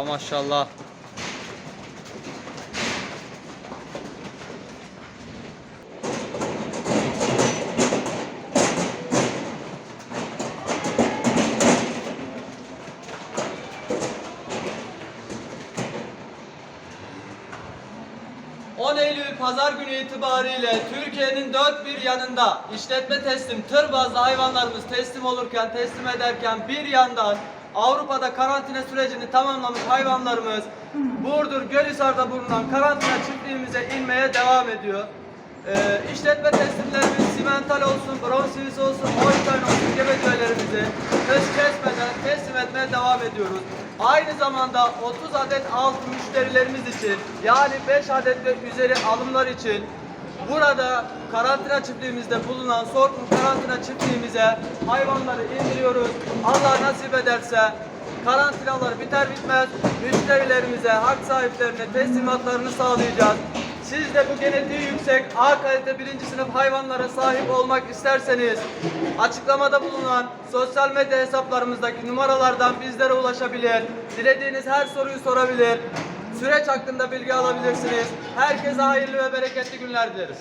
maşallah. ...10 Eylül Pazar günü itibariyle Türkiye'nin dört bir yanında işletme teslim tır bazlı hayvanlarımız teslim olurken, teslim ederken bir yandan Avrupa'da karantina sürecini tamamlamış hayvanlarımız Burdur Gölhisar'da bulunan karantina çiftliğimize inmeye devam ediyor. Ee, işletme teslimlerimiz simental olsun, bronzivisi olsun, Holstein olsun gebecelerimizi hız kesmeden teslim etmeye devam ediyoruz. Aynı zamanda 30 adet alt müşterilerimiz için yani 5 adet ve üzeri alımlar için burada karantina çiftliğimizde bulunan Sorkun karantina çiftliğimize hayvanları indiriyoruz. Allah nasip ederse karantinalar biter bitmez müşterilerimize, hak sahiplerine teslimatlarını sağlayacağız. Siz de bu genetiği yüksek A kalite birinci sınıf hayvanlara sahip olmak isterseniz açıklamada bulunan sosyal medya hesaplarımızdaki numaralardan bizlere ulaşabilir. Dilediğiniz her soruyu sorabilir. Süreç hakkında bilgi alabilirsiniz. Herkese hayırlı ve bereketli günler dileriz.